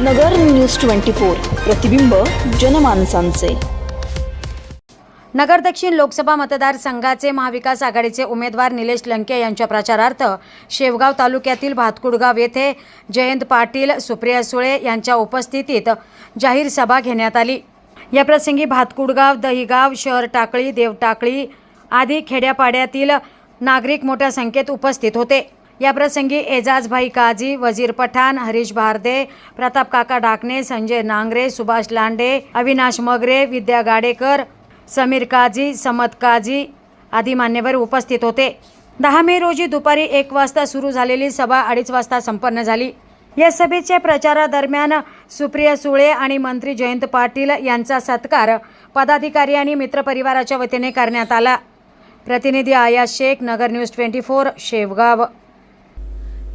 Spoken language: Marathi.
नगर न्यूज ट्वेंटी फोर प्रतिबिंब जनमानसांचे. नगर दक्षिण लोकसभा मतदारसंघाचे महाविकास आघाडीचे उमेदवार निलेश लंके यांच्या प्रचारार्थ शेवगाव तालुक्यातील भातकुडगाव येथे जयंत पाटील सुप्रिया सुळे यांच्या उपस्थितीत जाहीर सभा घेण्यात आली. याप्रसंगी भातकुडगाव दहिगाव शहर टाकळी देवटाकळी आदी खेड्यापाड्यातील नागरिक मोठ्या संख्येत उपस्थित होते. याप्रसंगी एजाजभाई काजी वजीर पठाण हरीश भारदे प्रताप काका डाकणे संजय नांगरे सुभाष लांडे अविनाश मगरे विद्या गाडेकर समीर काजी समत काजी आदी मान्यवर उपस्थित होते. दहा मे रोजी दुपारी एक वाजता सुरू झालेली सभा अडीच वाजता संपन्न झाली. या सभेच्या प्रचारादरम्यान सुप्रिया सुळे आणि मंत्री जयंत पाटील यांचा सत्कार पदाधिकारी आणि मित्रपरिवाराच्या वतीने करण्यात आला. प्रतिनिधी Aaya Shaikh Nagar news twenty four Shevgaon.